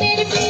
মনের